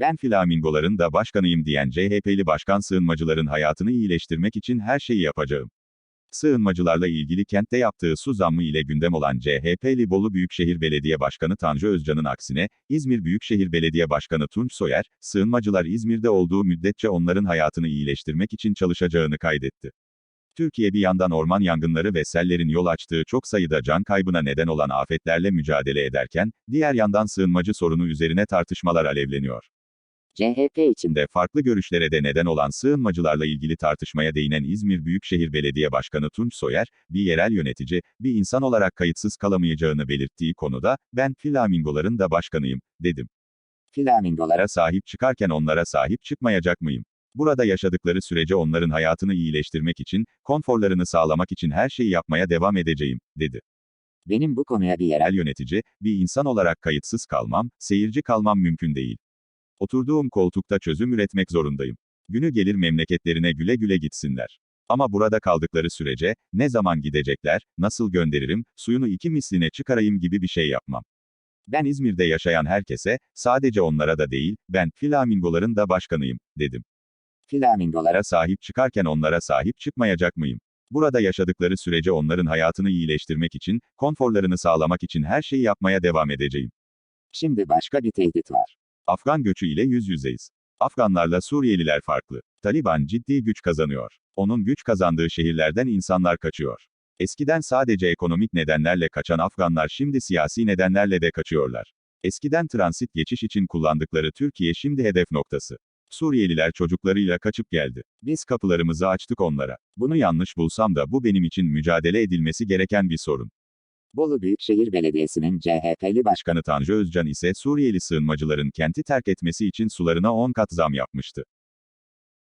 Ben flamingoların da başkanıyım diyen CHP'li başkan sığınmacıların hayatını iyileştirmek için her şeyi yapacağım. Sığınmacılarla ilgili kentte yaptığı su zammı ile gündem olan CHP'li Bolu Büyükşehir Belediye Başkanı Tanju Özcan'ın aksine, İzmir Büyükşehir Belediye Başkanı Tunç Soyer, sığınmacılar İzmir'de olduğu müddetçe onların hayatını iyileştirmek için çalışacağını kaydetti. Türkiye bir yandan orman yangınları ve sellerin yol açtığı çok sayıda can kaybına neden olan afetlerle mücadele ederken, diğer yandan sığınmacı sorunu üzerine tartışmalar alevleniyor. CHP için İçinde farklı görüşlere de neden olan sığınmacılarla ilgili tartışmaya değinen İzmir Büyükşehir Belediye Başkanı Tunç Soyer, bir yerel yönetici, bir insan olarak kayıtsız kalamayacağını belirttiği konuda, ben flamingoların da başkanıyım, dedim. flamingolara sahip çıkarken onlara sahip çıkmayacak mıyım? Burada yaşadıkları sürece onların hayatını iyileştirmek için, konforlarını sağlamak için her şeyi yapmaya devam edeceğim, dedi. benim bu konuya bir Yerel yönetici, bir insan olarak kayıtsız kalmam, seyirci kalmam mümkün değil. Oturduğum koltukta çözüm üretmek zorundayım. Günü gelir memleketlerine güle güle gitsinler. Ama burada kaldıkları sürece, ne zaman gidecekler, nasıl gönderirim, suyunu iki misline çıkarayım gibi bir şey yapmam. Ben İzmir'de yaşayan herkese, sadece onlara da değil, ben flamingoların da başkanıyım, dedim. flamingolara sahip çıkarken onlara sahip çıkmayacak mıyım? Burada yaşadıkları sürece onların hayatını iyileştirmek için, konforlarını sağlamak için her şeyi yapmaya devam edeceğim. şimdi başka bir tehdit var. Afgan göçü ile yüz yüzeyiz. Afganlarla Suriyeliler farklı. Taliban ciddi güç kazanıyor. Onun güç kazandığı şehirlerden insanlar kaçıyor. Eskiden sadece ekonomik nedenlerle kaçan Afganlar şimdi siyasi nedenlerle de kaçıyorlar. Eskiden transit geçiş için kullandıkları Türkiye şimdi hedef noktası. Suriyeliler çocuklarıyla kaçıp geldi. Biz kapılarımızı açtık onlara. Bunu yanlış bulsam da bu benim için mücadele edilmesi gereken bir sorun. Bolu Büyükşehir Belediyesi'nin CHP'li başkanı Tanju Özcan ise Suriyeli sığınmacıların kenti terk etmesi için sularına 10 kat zam yapmıştı.